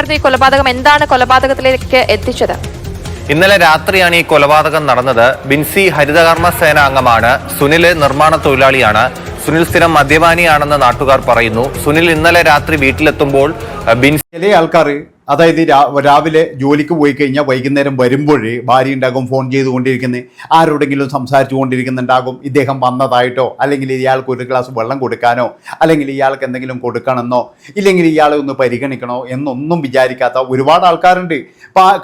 എപ്പോഴായിരുന്നു ഈ കൊലപാതകം? എന്താണ് കൊലപാതകത്തിലേക്ക് എത്തിച്ചത്? ഇന്നലെ രാത്രിയാണ് ഈ കൊലപാതകം നടന്നത്. ബിൻസി ഹരിതകർമ്മ സേന അംഗമാണ്. സുനിൽ നിർമ്മാണ തൊഴിലാളിയാണ്. സുനിൽ സ്ഥിരം മദ്യപാനിയാണെന്ന് നാട്ടുകാർ പറയുന്നു. സുനിൽ ഇന്നലെ രാത്രി വീട്ടിലെത്തുമ്പോൾ ബിൻസി ആൾക്കാർ അതായത് രാവിലെ ജോലിക്ക് പോയി കഴിഞ്ഞാൽ വൈകുന്നേരം വരുമ്പോഴേ ഭാര്യ ഉണ്ടാകും ഫോൺ ചെയ്തുകൊണ്ടിരിക്കുന്നത് ആരോടെങ്കിലും സംസാരിച്ചു കൊണ്ടിരിക്കുന്നുണ്ടാകും ഇദ്ദേഹം വന്നതായിട്ടോ അല്ലെങ്കിൽ ഇയാൾക്ക് ഒരു ഗ്ലാസ് വെള്ളം കൊടുക്കാനോ അല്ലെങ്കിൽ ഇയാൾക്ക് എന്തെങ്കിലും കൊടുക്കണമെന്നോ ഇല്ലെങ്കിൽ ഇയാളെ ഒന്ന് പരിഗണിക്കണോ എന്നൊന്നും വിചാരിക്കാത്ത ഒരുപാട് ആൾക്കാരുണ്ട്.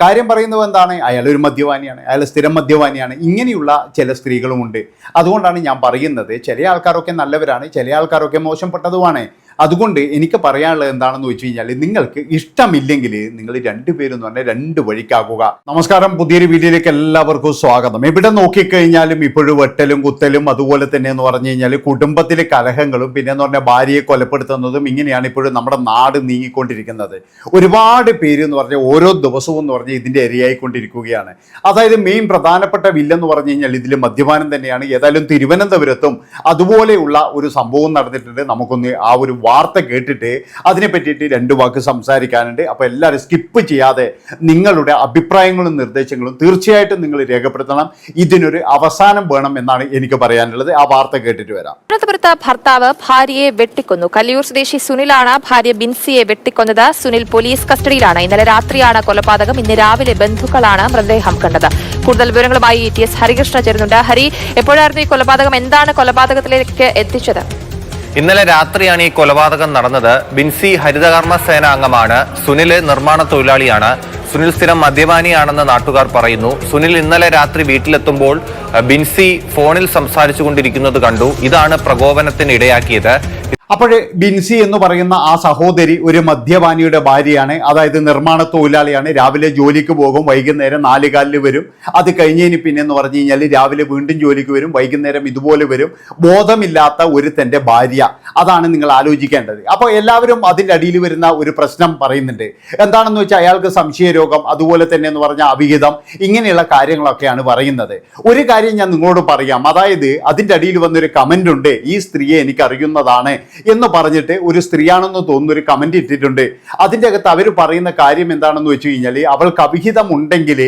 കാര്യം പറയുന്നത് എന്താണ്? അയാൾ ഒരു മദ്യപാനിയാണ് അയാൾ സ്ഥിരം മദ്യപാനിയാണ്. ഇങ്ങനെയുള്ള ചില സ്ത്രീകളുമുണ്ട്. അതുകൊണ്ടാണ് ഞാൻ പറയുന്നത് ചില ആൾക്കാരൊക്കെ നല്ലവരാണ് ചില ആൾക്കാരൊക്കെ മോശപ്പെട്ടതുമാണ് അതുകൊണ്ട് എനിക്ക് പറയാനുള്ളത് എന്താണെന്ന് വെച്ച് കഴിഞ്ഞാൽ നിങ്ങൾക്ക് ഇഷ്ടമില്ലെങ്കിൽ നിങ്ങൾ രണ്ടുപേരും എന്ന് പറഞ്ഞാൽ രണ്ട് വഴിക്കാക്കുക. നമസ്കാരം പുതിയൊരു വീഡിയോയിലേക്ക് എല്ലാവർക്കും സ്വാഗതം. എവിടെ നോക്കിക്കഴിഞ്ഞാലും ഇപ്പോഴും വെട്ടലും കുത്തലും അതുപോലെ തന്നെ എന്ന് പറഞ്ഞു കഴിഞ്ഞാൽ കുടുംബത്തിലെ കലഹങ്ങളും പിന്നെ എന്ന് പറഞ്ഞാൽ ഭാര്യയെ കൊലപ്പെടുത്തുന്നതും ഇങ്ങനെയാണ് ഇപ്പോഴും നമ്മുടെ നാട് നീങ്ങിക്കൊണ്ടിരിക്കുന്നത്. ഒരുപാട് പേര് എന്ന് പറഞ്ഞാൽ ഓരോ ദിവസവും എന്ന് പറഞ്ഞാൽ ഇതിന്റെ ഇരയായിക്കൊണ്ടിരിക്കുകയാണ്. അതായത് മെയിൻ പ്രധാനപ്പെട്ട വില്ലെന്ന് പറഞ്ഞു കഴിഞ്ഞാൽ ഇതിൽ മദ്യപാനം തന്നെയാണ്. ഏതായാലും തിരുവനന്തപുരത്തും അതുപോലെയുള്ള ഒരു സംഭവം നടന്നിട്ടുണ്ട്. നമുക്കൊന്ന് ആ ഒരു വാർത്ത കേട്ടിട്ട് അതിനെ പറ്റിയിട്ട് രണ്ട് വാക്ക് സംസാരിക്കാനുണ്ട്. അപ്പോൾ എല്ലാവരും സ്കിപ്പ് ചെയ്യാതെ നിങ്ങളുടെ അഭിപ്രായങ്ങളും നിർദ്ദേശങ്ങളും തീർച്ചയായിട്ടും നിങ്ങൾ രേഖപ്പെടുത്തണം. ഇതിനൊരു അവസാനം വേണം എന്നാണ് എനിക്ക് പറയാനുള്ളത്. ആ വാർത്ത കേട്ടിട്ട് വരാം. തിരുവനന്തപുരത്ത് ഭർത്താവ് ഭാര്യയെ വെട്ടിക്കൊന്നു. കല്ലിയൂർ സ്വദേശി സുനിലാണ് ഭാര്യ ബിൻസിയെ വെട്ടിക്കൊന്നത്. സുനിൽ പോലീസ് കസ്റ്റഡിയിലാണ്. ഇന്നലെ രാത്രിയാണ് കൊലപാതകം. ഇന്ന് രാവിലെ ബന്ധുക്കളാണ് മൃതദേഹം കണ്ടത്. കൂടുതൽ വിവരങ്ങളുമായി ടി എസ് ഹരികൃഷ്ണ ചേരുന്നുണ്ട്. ഹരി എപ്പോഴായിരുന്നു ഈ കൊലപാതകം? എന്താണ് കൊലപാതകത്തിലേക്ക് എത്തിച്ചത്? ഇന്നലെ രാത്രിയാണ് ഈ കൊലപാതകം നടന്നത്. ബിൻസി ഹരിതകർമ്മ സേന അംഗമാണ്. സുനിൽ നിർമ്മാണ തൊഴിലാളിയാണ്. സുനിൽ സ്ഥിരം മദ്യപാനിയാണെന്ന് നാട്ടുകാർ പറയുന്നു. സുനിൽ ഇന്നലെ രാത്രി വീട്ടിലെത്തുമ്പോൾ ബിൻസി ഫോണിൽ സംസാരിച്ചു കൊണ്ടിരിക്കുന്നത് കണ്ടു. ഇതാണ് പ്രകോപനത്തിന് ഇടയാക്കിയത് അപ്പോൾ ബിൻസി എന്ന് പറയുന്ന ആ സഹോദരി ഒരു മദ്യപാനിയുടെ ഭാര്യയാണ്. അതായത് നിർമ്മാണ തൊഴിലാളിയാണ് രാവിലെ ജോലിക്ക് പോകും വൈകുന്നേരം നാലുകാലിൽ വരും. അത് കഴിഞ്ഞതിന് പിന്നെ എന്ന് പറഞ്ഞു കഴിഞ്ഞാൽ രാവിലെ വീണ്ടും ജോലിക്ക് വരും വൈകുന്നേരം ഇതുപോലെ വരും. ബോധമില്ലാത്ത ഒരു തന്റെ ഭാര്യ. അതാണ് നിങ്ങൾ ആലോചിക്കേണ്ടത്. അപ്പോൾ എല്ലാവരും അതിന്റെ അടിയിൽ വരുന്ന ഒരു പ്രശ്നം പറയുന്നുണ്ട്. എന്താണെന്ന് വെച്ചാൽ അയാൾക്ക് സംശയരോഗം അതുപോലെ തന്നെ എന്ന് പറഞ്ഞാൽ അവിഹിതം ഇങ്ങനെയുള്ള കാര്യങ്ങളൊക്കെയാണ് പറയുന്നത്. ഒരു കാര്യം ഞാൻ നിങ്ങളോട് പറയാം. അതായത് അതിന്റെ അടിയിൽ വന്നൊരു കമന്റ് ഉണ്ട്. ഈ സ്ത്രീയെ എനിക്ക് അറിയുന്നതാണ്. എന്ന് പറഞ്ഞിട്ട് ഒരു സ്ത്രീയാണെന്ന് തോന്നുന്ന ഒരു കമന്റ് ഇട്ടിട്ടുണ്ട്. അതിന്റെ അകത്ത് അവർ പറയുന്ന കാര്യം എന്താണെന്ന് വെച്ച് കഴിഞ്ഞാൽ അവൾക്ക് അവിഹിതം ഉണ്ടെങ്കിൽ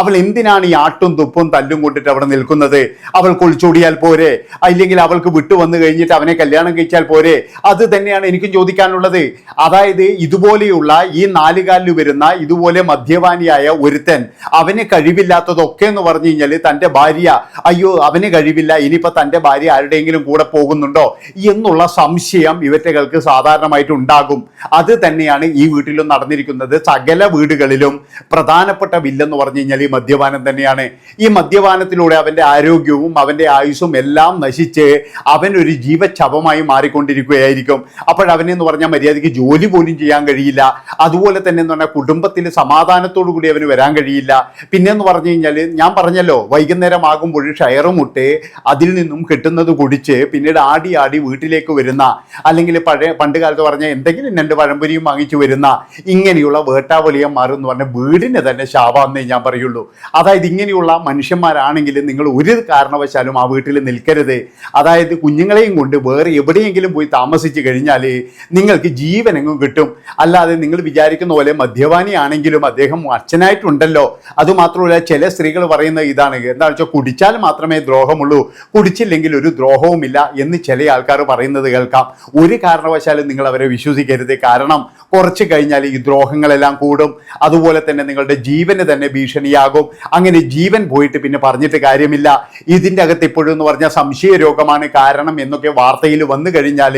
അവൾ എന്തിനാണ് ഈ ആട്ടും തുപ്പും തല്ലും കൊണ്ടിട്ട് അവിടെ നിൽക്കുന്നത്? അവൾ കുളിച്ചോടിയാൽ പോരെ? അല്ലെങ്കിൽ അവൾക്ക് വിട്ടു വന്നു കഴിഞ്ഞിട്ട് അവനെ കല്യാണം കഴിച്ചാൽ പോരെ? അത് തന്നെയാണ് എനിക്കും ചോദിക്കാനുള്ളത്. അതായത് ഇതുപോലെയുള്ള ഈ നാലുകാലിൽ വരുന്ന ഇതുപോലെ മദ്യപാനിയായ ഒരുത്തൻ അവന് കഴിവില്ലാത്തതൊക്കെ എന്ന് പറഞ്ഞു കഴിഞ്ഞാൽ തന്റെ ഭാര്യ അയ്യോ അവന് കഴിവില്ല ഇനിയിപ്പോൾ തന്റെ ഭാര്യ ആരുടെയെങ്കിലും കൂടെ പോകുന്നുണ്ടോ? എന്നുള്ള സംശയം ഇവറ്റകൾക്ക് സാധാരണമായിട്ട് ഉണ്ടാകും അത് തന്നെയാണ് ഈ വീട്ടിലും നടന്നിരിക്കുന്നത്. സകല വീടുകളിലും പ്രധാനപ്പെട്ട വില്ലെന്ന് പറഞ്ഞു കഴിഞ്ഞാൽ ഈ മദ്യപാനം തന്നെയാണ്. ഈ മദ്യപാനത്തിലൂടെ അവന്റെ ആരോഗ്യവും അവന്റെ ആയുസ്സും എല്ലാം നശിച്ച് അവൻ ഒരു ജീവച്ഛവമായി മാറിക്കൊണ്ടിരിക്കുകയായിരിക്കും. അപ്പോഴവനെന്ന് പറഞ്ഞാൽ മര്യാദയ്ക്ക് ജോലി പോലും ചെയ്യാൻ കഴിയില്ല. അതുപോലെ തന്നെ എന്ന് പറഞ്ഞാൽ കുടുംബത്തിൽ സമാധാനത്തോടു കൂടി അവന് വരാൻ കഴിയില്ല. പിന്നെ എന്ന് പറഞ്ഞു കഴിഞ്ഞാൽ ഞാൻ പറഞ്ഞല്ലോ വൈകുന്നേരം ആകുമ്പോൾ ഷെയറും ഇട്ട് അതിൽ നിന്നും കിട്ടുന്നത് കുടിച്ച് പിന്നീട് ആടി ആടി വീട്ടിലേക്ക് വരുന്ന അല്ലെങ്കിൽ പഴയ പണ്ട് കാലത്ത് പറഞ്ഞ എന്തെങ്കിലും രണ്ട് പഴംപൊരിയും വാങ്ങിച്ചു വരുന്ന ഇങ്ങനെയുള്ള വേട്ടാവളിയന്മാർ എന്ന് പറഞ്ഞ വീടിന് തന്നെ ശാപാന്നേ ഞാൻ പറയുള്ളൂ. അതായത് ഇങ്ങനെയുള്ള മനുഷ്യന്മാരാണെങ്കിൽ നിങ്ങൾ ഒരു കാരണവശാലും ആ വീട്ടിൽ നിൽക്കരുത്. അതായത് കുഞ്ഞുങ്ങളെയും കൊണ്ട് വേറെ എവിടെയെങ്കിലും പോയി താമസിച്ചു കഴിഞ്ഞാൽ നിങ്ങൾക്ക് ജീവനെങ്ങും കിട്ടും. അല്ലാതെ നിങ്ങൾ വിചാരിക്കുന്ന പോലെ മദ്യപാനിയാണെങ്കിലും അദ്ദേഹം അച്ഛനായിട്ടുണ്ടല്ലോ. അതുമാത്രമല്ല ചില സ്ത്രീകൾ പറയുന്ന ഇതാണ്. എന്താ വെച്ചാൽ കുടിച്ചാൽ മാത്രമേ ദ്രോഹമുള്ളൂ. കുടിച്ചില്ലെങ്കിൽ ഒരു ദ്രോഹവുമില്ല എന്ന് ചില ആൾക്കാർ പറയുന്നത് കേൾക്കാം. ഒരു കാരണവശാലും നിങ്ങൾ അവരെ വിശ്വസിക്കരുത്. കാരണം കുറച്ച് കഴിഞ്ഞാൽ ഈ ദ്രോഹങ്ങളെല്ലാം കൂടും. അതുപോലെ തന്നെ നിങ്ങളുടെ ജീവന് തന്നെ ഭീഷണിയാകും. അങ്ങനെ ജീവൻ പോയിട്ട് പിന്നെ പറഞ്ഞിട്ട് കാര്യമില്ല. ഇതിന്റെ അകത്ത് ഇപ്പോഴും എന്ന് പറഞ്ഞാൽ സംശയ രോഗമാണ് കാരണം എന്നൊക്കെ വാർത്തയിൽ വന്നു കഴിഞ്ഞാൽ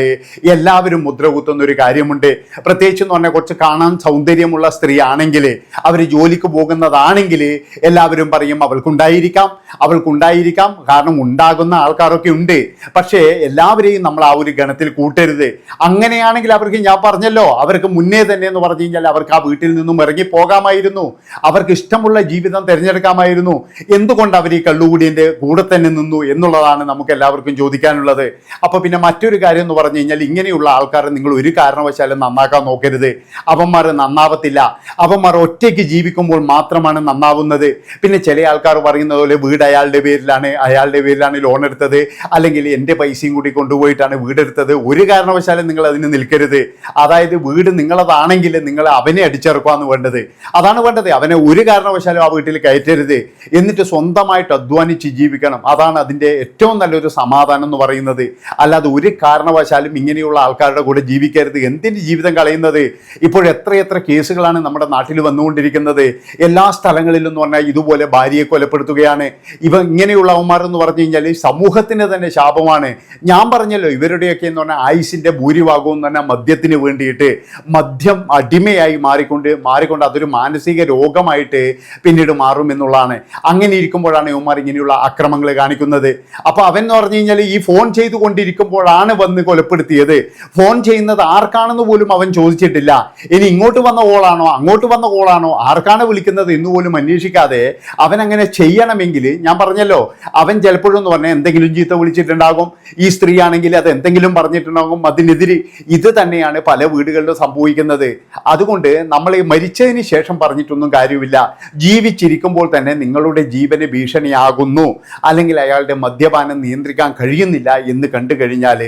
എല്ലാവരും മുദ്ര കുത്തുന്ന ഒരു കാര്യമുണ്ട്. പ്രത്യേകിച്ച് എന്ന് പറഞ്ഞാൽ കുറച്ച് കാണാൻ സൗന്ദര്യമുള്ള സ്ത്രീ ആണെങ്കിൽ അവർ ജോലിക്ക് പോകുന്നതാണെങ്കിൽ എല്ലാവരും പറയും അവൾക്കുണ്ടായിരിക്കാം അവൾക്കുണ്ടായിരിക്കാം. കാരണം ഉണ്ടാകുന്ന ആൾക്കാരൊക്കെ ഉണ്ട്. പക്ഷേ എല്ലാവരെയും നമ്മൾ ആ ഒരു ഗണത്തിൽ കൂട്ടരുത്. അങ്ങനെയാണെങ്കിൽ അവർക്ക് ഞാൻ പറഞ്ഞല്ലോ അവർക്ക് മുന്നേ തന്നെ എന്ന് പറഞ്ഞു കഴിഞ്ഞാൽ അവർക്ക് ആ വീട്ടിൽ നിന്നും ഇറങ്ങി പോകാമായിരുന്നു. അവർക്ക് ഇഷ്ടമുള്ള ജീവിതം തിരഞ്ഞെടുക്കാമായിരുന്നു. എന്തുകൊണ്ട് അവർ ഈ കള്ളുകൂടിയന്റെ കൂടെ തന്നെ നിന്നു എന്നുള്ളതാണ് നമുക്ക് എല്ലാവർക്കും ചോദിക്കാനുള്ളത്. അപ്പോൾ പിന്നെ മറ്റൊരു കാര്യം എന്ന് പറഞ്ഞു കഴിഞ്ഞാൽ ഇങ്ങനെയുള്ള ആൾക്കാരെ നിങ്ങൾ ഒരു കാരണവശാലും നന്നാക്കാൻ നോക്കരുത്. അവന്മാർ നന്നാവത്തില്ല. അവന്മാർ ഒറ്റയ്ക്ക് ജീവിക്കുമ്പോൾ മാത്രമാണ് നന്നാവുന്നത്. പിന്നെ ചില ആൾക്കാർ പറയുന്നത് പോലെ വീട് അയാളുടെ പേരിലാണ് അയാളുടെ പേരിലാണ് ലോൺ എടുത്തത്. അല്ലെങ്കിൽ എന്റെ പൈസയും കൂടി കൊണ്ടുപോയിട്ടാണ് വീടെടുത്തത്. ഒരു ഒരു കാരണവശാലും നിങ്ങൾ അതിന് നിൽക്കരുത്. അതായത് വീട് നിങ്ങളതാണെങ്കിൽ നിങ്ങൾ അവനെ അടിച്ചിറക്കുവാന്ന് വേണ്ടത്. അതാണ് വേണ്ടത്. അവനെ ഒരു കാരണവശാലും ആ വീട്ടിൽ കയറ്റരുത്. എന്നിട്ട് സ്വന്തമായിട്ട് അധ്വാനിച്ച് ജീവിക്കണം. അതാണ് അതിന്റെ ഏറ്റവും നല്ലൊരു സമാധാനം എന്ന് പറയുന്നത്. അല്ലാതെ ഒരു കാരണവശാലും ഇങ്ങനെയുള്ള ആൾക്കാരുടെ കൂടെ ജീവിക്കരുത്. എന്തിന് ജീവിതം കളയുന്നത്? ഇപ്പോൾ എത്രയെത്ര കേസുകളാണ് നമ്മുടെ നാട്ടിൽ വന്നുകൊണ്ടിരിക്കുന്നത്. എല്ലാ സ്ഥലങ്ങളിലും എന്ന് പറഞ്ഞാൽ ഇതുപോലെ ഭാര്യയെ കൊലപ്പെടുത്തുകയാണ്. ഇവ ഇങ്ങനെയുള്ള അവന്മാർ എന്ന് പറഞ്ഞു കഴിഞ്ഞാൽ സമൂഹത്തിന് തന്നെ ശാപമാണ്. ഞാൻ പറഞ്ഞല്ലോ ഇവരുടെയൊക്കെ എന്ന് പറഞ്ഞാൽ ആയുസിന്റെ ഭൂരിഭാഗവും തന്നെ മദ്യത്തിന് വേണ്ടിയിട്ട് മദ്യം അടിമയായി മാറിക്കൊണ്ട് മാറിക്കൊണ്ട് അതൊരു മാനസിക രോഗമായിട്ട് പിന്നീട് മാറും എന്നുള്ളതാണ്. അങ്ങനെ ഇരിക്കുമ്പോഴാണ് ഇവന്മാർ ഇങ്ങനെയുള്ള അക്രമങ്ങൾ കാണിക്കുന്നത്. അപ്പോൾ അവൻ എന്ന് പറഞ്ഞു കഴിഞ്ഞാൽ ഈ ഫോൺ ചെയ്തുകൊണ്ടിരിക്കുമ്പോഴാണ് വന്ന് കൊലപ്പെടുത്തിയത്. ഫോൺ ചെയ്യുന്നത് ആർക്കാണെന്ന് പോലും അവൻ ചോദിച്ചിട്ടില്ല. ഇനി ഇങ്ങോട്ട് വന്ന കോളാണോ അങ്ങോട്ട് വന്ന കോളാണോ ആർക്കാണ് വിളിക്കുന്നത് എന്ന് പോലും അന്വേഷിക്കാതെ അവൻ അങ്ങനെ ചെയ്യണമെങ്കിൽ ഞാൻ പറഞ്ഞല്ലോ അവൻ ചിലപ്പോഴും എന്ന് പറഞ്ഞാൽ എന്തെങ്കിലും ചീത്ത വിളിച്ചിട്ടുണ്ടാകും. ഈ സ്ത്രീ ആണെങ്കിൽ അത് എന്തെങ്കിലും പറഞ്ഞിട്ടുണ്ടാകും. അതിനെതിരെ ഇത് തന്നെയാണ് പല വീടുകളിലും സംഭവിക്കുന്നത്. അതുകൊണ്ട് നമ്മൾ മരിച്ചതിന് ശേഷം പറഞ്ഞിട്ടൊന്നും കാര്യമില്ല. ജീവിച്ചിരിക്കുമ്പോൾ തന്നെ നിങ്ങളുടെ ജീവന് ഭീഷണിയാകുന്നു. അല്ലെങ്കിൽ അയാളുടെ മദ്യപാനം നിയന്ത്രിക്കാൻ കഴിയുന്നില്ല എന്ന് കണ്ടു കഴിഞ്ഞാൽ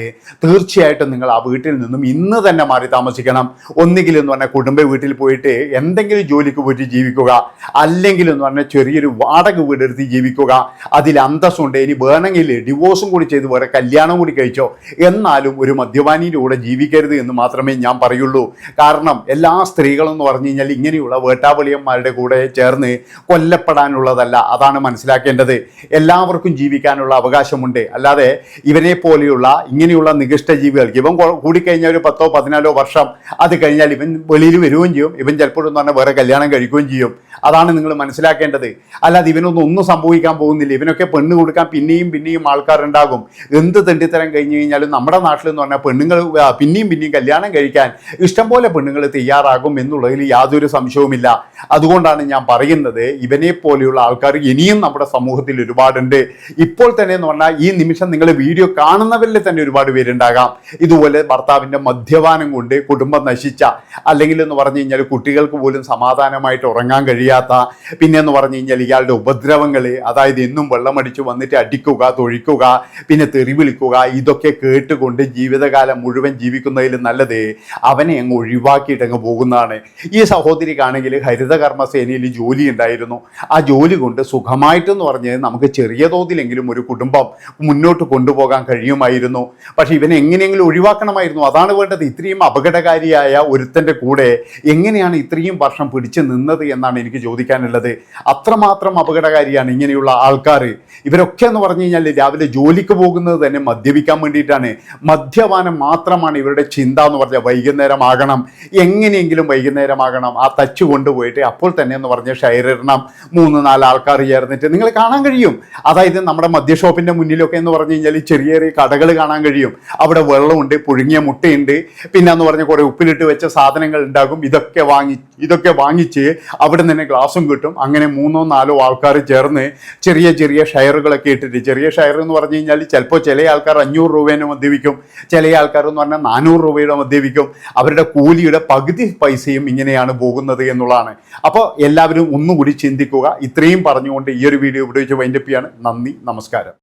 തീർച്ചയായിട്ടും നിങ്ങൾ ആ വീട്ടിൽ നിന്നും ഇന്ന് തന്നെ മാറി താമസിക്കണം. ഒന്നുകിൽ എന്ന് പറഞ്ഞാൽ കുടുംബ വീട്ടിൽ പോയിട്ട് എന്തെങ്കിലും ജോലിക്ക് പോയിട്ട് ജീവിക്കുക. അല്ലെങ്കിൽ എന്ന് പറഞ്ഞാൽ ചെറിയൊരു വാടക വീടെടുത്ത് ജീവിക്കുക. അതിൽ അന്തസ്സുണ്ട്. ഇനി വേണമെങ്കിൽ ഡിവോഴ്സും കൂടി ചെയ്ത് വേറെ കല്യാണം കൂടി കഴിച്ചോ. എന്നാലും ഒരു മദ്യപാനിയുടെ കൂടെ ജീവിക്കരുത് എന്ന് മാത്രമേ ഞാൻ പറയുള്ളൂ. കാരണം എല്ലാ സ്ത്രീകളും എന്ന് പറഞ്ഞു കഴിഞ്ഞാൽ ഇങ്ങനെയുള്ള വേട്ടാവളിയന്മാരുടെ കൂടെ ചേർന്ന് കൊല്ലപ്പെടാനുള്ളതല്ല. അതാണ് മനസ്സിലാക്കേണ്ടത്. എല്ലാവർക്കും ജീവിക്കാനുള്ള അവകാശമുണ്ട്. അല്ലാതെ ഇവനെ പോലെയുള്ള ഇങ്ങനെയുള്ള നികൃഷ്ട ജീവികൾക്ക് ഇവൻ കൂടിക്കഴിഞ്ഞാൽ ഒരു പത്തോ പതിനാലോ വർഷം അത് കഴിഞ്ഞാൽ ഇവൻ വെളിയിൽ വരികയും ചെയ്യും. ഇവൻ ചിലപ്പോഴും എന്ന് പറഞ്ഞാൽ വേറെ കല്യാണം കഴിക്കുകയും ചെയ്യും. അതാണ് നിങ്ങൾ മനസ്സിലാക്കേണ്ടത്. അല്ലാതെ ഇവനൊന്നും ഒന്നും സംഭവിക്കാൻ പോകുന്നില്ല. ഇവനൊക്കെ പെണ്ണ് കൊടുക്കാൻ പിന്നെയും പിന്നെയും ആൾക്കാരുണ്ടാകും. എന്ത് തെണ്ടിത്തരം കഴിഞ്ഞു കഴിഞ്ഞാലും നമ്മുടെ നാട്ടിൽ പറഞ്ഞാൽ പെണ്ണുങ്ങൾ പിന്നെയും പിന്നെയും കല്യാണം കഴിക്കാൻ ഇഷ്ടംപോലെ പെണ്ണുങ്ങൾ തയ്യാറാകും എന്നുള്ളതിൽ യാതൊരു സംശയവുമില്ല. അതുകൊണ്ടാണ് ഞാൻ പറയുന്നത് ഇവനെ പോലെയുള്ള ആൾക്കാർ ഇനിയും നമ്മുടെ സമൂഹത്തിൽ ഒരുപാടുണ്ട്. ഇപ്പോൾ തന്നെ എന്ന് പറഞ്ഞാൽ ഈ നിമിഷം നിങ്ങൾ വീഡിയോ കാണുന്നവരിൽ തന്നെ ഒരുപാട് പേരുണ്ടാകാം. ഇതുപോലെ ഭർത്താവിന്റെ മദ്യപാനം കൊണ്ട് കുടുംബം നശിച്ച അല്ലെങ്കിൽ എന്ന് പറഞ്ഞു കഴിഞ്ഞാൽ കുട്ടികൾക്ക് പോലും സമാധാനമായിട്ട് ഉറങ്ങാൻ കഴിയാത്ത പിന്നെ എന്ന് പറഞ്ഞു കഴിഞ്ഞാൽ ഇയാളുടെ ഉപദ്രവങ്ങൾ അതായത് എന്നും വെള്ളമടിച്ച് വന്നിട്ട് അടിക്കുക തൊഴിക്കുക പിന്നെ തെറി വിളിക്കുക ഇതൊക്കെ കേട്ടുകൊണ്ട് ജീവിതകാലം മുഴുവൻ ജീവിക്കുന്നതിൽ നല്ലത് അവനെ അങ്ങ് ഒഴിവാക്കിയിട്ട് അങ്ങ് പോകുന്നതാണ്. ഈ സഹോദരിക്കാണെങ്കിൽ ഹരിതകർമ്മ സേനയിൽ ജോലി ഉണ്ടായിരുന്നു. ആ ജോലി കൊണ്ട് സുഖമായിട്ടെന്ന് പറഞ്ഞ് നമുക്ക് ചെറിയ തോതിലെങ്കിലും ഒരു കുടുംബം മുന്നോട്ട് കൊണ്ടുപോകാൻ കഴിയുമായിരുന്നു. പക്ഷേ ഇവനെ എങ്ങനെയെങ്കിലും ഒഴിവാക്കണമായിരുന്നു. അതാണ് വേണ്ടത്. ഇത്രയും അപകടകാരിയായ ഒരുത്തന്റെ കൂടെ എങ്ങനെയാണ് ഇത്രയും വർഷം പിടിച്ചു നിന്നത് എന്നാണ് എനിക്ക് ചോദിക്കാനുള്ളത്. അത്രമാത്രം അപകടകാരിയാണ് ഇങ്ങനെയുള്ള ആൾക്കാർ. ഇവരൊക്കെ എന്ന് പറഞ്ഞു കഴിഞ്ഞാൽ രാവിലെ ജോലിക്ക് പോകുന്നത് തന്നെ മദ്യപിക്കാൻ വേണ്ടിയിട്ടാണ്. മദ്യപാനം മാത്രമാണ് ഇവരുടെ ചിന്ത എന്ന് പറഞ്ഞാൽ വൈകുന്നേരമാകണം. എങ്ങനെയെങ്കിലും വൈകുന്നേരമാകണം. ആ തച്ച് കൊണ്ടുപോയിട്ട് അപ്പോൾ തന്നെ എന്ന് പറഞ്ഞ ഷെയർ മൂന്ന് നാല് ആൾക്കാർ ചേർന്നിട്ട് നിങ്ങൾ കാണാൻ കഴിയും. അതായത് നമ്മുടെ മദ്യ ഷോപ്പിന്റെ മുന്നിലൊക്കെ എന്ന് പറഞ്ഞു കഴിഞ്ഞാൽ ചെറിയ ചെറിയ കടകൾ കാണാൻ കഴിയും. അവിടെ വെള്ളമുണ്ട് പുഴുങ്ങിയ മുട്ടയുണ്ട്. പിന്നെ എന്ന് പറഞ്ഞാൽ കുറേ ഉപ്പിലിട്ട് വെച്ച സാധനങ്ങൾ ഉണ്ടാകും. ഇതൊക്കെ വാങ്ങി ഇതൊക്കെ വാങ്ങിച്ച് അവിടെ നിന്ന് ഗ്ലാസും കിട്ടും. അങ്ങനെ മൂന്നോ നാലോ ആൾക്കാർ ചേർന്ന് ചെറിയ ചെറിയ ഷെയറുകളൊക്കെ ഇട്ടിട്ട് ചെറിയ ഷെയർ എന്ന് പറഞ്ഞു കഴിഞ്ഞാൽ ചിലപ്പോൾ ചില ആൾക്കാർ അഞ്ഞൂറ് രൂപേനെ മദ്യപിക്കും. ചില ആൾക്കാർ എന്ന് പറഞ്ഞാൽ നാനൂറ് രൂപയുടെ മദ്യപിക്കും. അവരുടെ കൂലിയുടെ പകുതി പൈസയും ഇങ്ങനെയാണ് പോകുന്നത് എന്നുള്ളതാണ്. അപ്പോൾ എല്ലാവരും ഒന്നുകൂടി ചിന്തിക്കുക. ഇത്രയും പറഞ്ഞുകൊണ്ട് ഈ ഒരു വീഡിയോ ഇവിടെ വെച്ച് വൈൻഡപ്പ് ചെയ്യാണ്. നന്ദി നമസ്കാരം.